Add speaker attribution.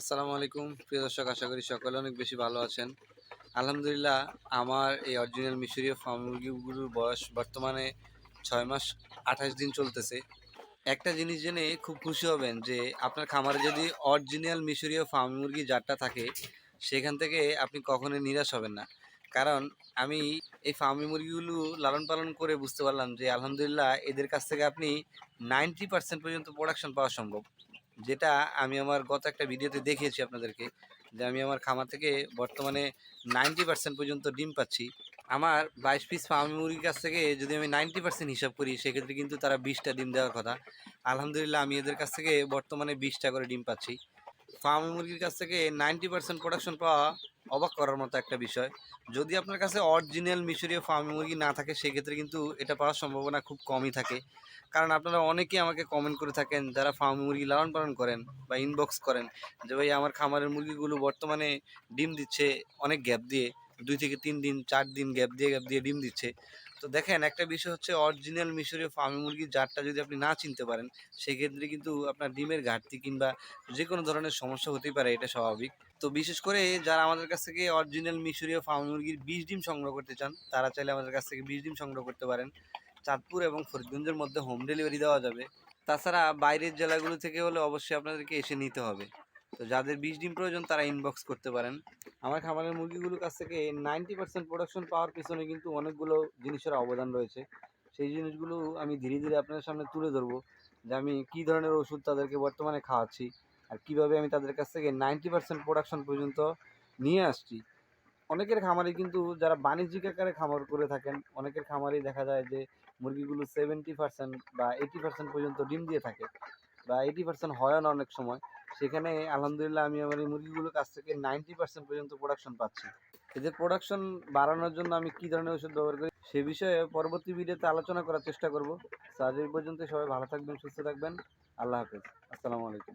Speaker 1: আসসালামু আলাইকুম। প্রিয় দর্শক, আশা করি সকলে অনেক বেশি ভালো আছেন। আলহামদুলিল্লাহ, আমার এই অরিজিনাল মিশরীয় ফার্ম মুরগিগুলোর বয়স বর্তমানে ছয় মাস আঠাশ দিন চলতেছে। একটা জিনিস জেনে খুব খুশি হবেন যে, আপনার খামারে যদি অরিজিনাল মিশরীয় ফার্ম মুরগি জাতটা থাকে, সেখান থেকে আপনি কখনোই নিরাশ হবেন না। কারণ আমি এই ফার্মি মুরগিগুলো লালন পালন করে বুঝতে পারলাম যে, আলহামদুলিল্লাহ, এদের কাছ থেকে আপনি নাইনটি পার্সেন্ট পর্যন্ত প্রোডাকশন পাওয়া সম্ভব। যেটা আমি আমার গত একটা ভিডিওতে দেখিয়েছি আপনাদেরকে, যে আমি আমার খামার থেকে বর্তমানে নাইনটি পার্সেন্ট পর্যন্ত ডিম পাচ্ছি। আমার বাইশ পিস ফার্মি মুরগির কাছ থেকে যদি আমি নাইনটি পার্সেন্ট হিসাব করি, সেক্ষেত্রে কিন্তু তারা বিশটা ডিম দেওয়ার কথা। আলহামদুলিল্লাহ, আমি এদের কাছ থেকে বর্তমানে বিশটা করে ডিম পাচ্ছি। ফার্মি মুরগির কাছ থেকে নাইনটি পার্সেন্ট প্রোডাকশন পাওয়া অবাক করার মতো একটা বিষয়। যদি আপনার কাছে অরিজিনাল মিশরীয় ফার্মি মুরগি না থাকে, সেক্ষেত্রে কিন্তু এটা পাওয়ার সম্ভাবনা খুব কমই থাকে। কারণ আপনারা অনেকেই আমাকে কমেন্ট করে থাকেন, যারা ফার্ম মুরগি লালন পালন করেন বা ইনবক্স করেন, যে ভাই আমার খামারের মুরগিগুলো বর্তমানে ডিম দিচ্ছে, অনেক গ্যাপ দিয়ে, দুই থেকে তিন দিন, চার দিন গ্যাপ দিয়ে গ্যাপ দিয়ে ডিম দিচ্ছে। তো দেখেন একটা বিষয় হচ্ছে অরিজিনাল মিশরীয় ফার্মি মুরগির জাতটা যদি আপনি না চিনতে পারেন, সেক্ষেত্রে কিন্তু আপনার ডিমের ঘাটতি কিংবা যে কোনো ধরনের সমস্যা হতেই পারে, এটা স্বাভাবিক। তো বিশেষ করে যারা আমাদের কাছ থেকে অরিজিনাল মিশরীয় ফার্মি মুরগির বীজ ডিম সংগ্রহ করতে চান, তারা চাইলে আমাদের কাছ থেকে বীজ ডিম সংগ্রহ করতে পারেন। চাঁদপুর এবং ফরিদগঞ্জের মধ্যে হোম ডেলিভারি দেওয়া যাবে। তাছাড়া বাইরের জেলাগুলো থেকে হলে অবশ্যই আপনাদেরকে এসে নিতে হবে। তো যাদের বীজ ডিম প্রয়োজন তারা ইনবক্স করতে পারেন। আমার খামারের মুরগিগুলোর কাছ থেকে নাইনটি পার্সেন্ট প্রোডাকশন পাওয়ার পিছনে কিন্তু অনেকগুলো জিনিসের অবদান রয়েছে। সেই জিনিসগুলো আমি ধীরে ধীরে আপনাদের সামনে তুলে ধরবো যে আমি কী ধরনের ওষুধ তাদেরকে বর্তমানে খাওয়াচ্ছি আর কীভাবে আমি তাদের কাছ থেকে নাইনটি পার্সেন্ট প্রোডাকশন পর্যন্ত নিয়ে আসছি। অনেকের খামারে কিন্তু যারা বাণিজ্যিক আকারে খামার করে থাকেন, অনেকের খামারেই দেখা যায় যে মুরগিগুলো সেভেন্টি পার্সেন্ট বা এইটি পার্সেন্ট পর্যন্ত ডিম দিয়ে থাকে বা এইটি পার্সেন্ট হয় না অনেক সময়। সেখানে আলহামদুলিল্লাহ আমি আমার এই মুরগিগুলোর কাছ থেকে নাইনটি পার্সেন্ট পর্যন্ত প্রোডাকশন পাচ্ছি। এদের প্রোডাকশন বাড়ানোর জন্য আমি কি ধরনের ওষুধ ব্যবহার করি, সে বিষয়ে পরবর্তী ভিডিওতে আলোচনা করার চেষ্টা করব। আজ এই পর্যন্ত সবাই ভালো থাকবেন, সুস্থ থাকবেন। আল্লাহ হাফেজ। আসসালামু আলাইকুম।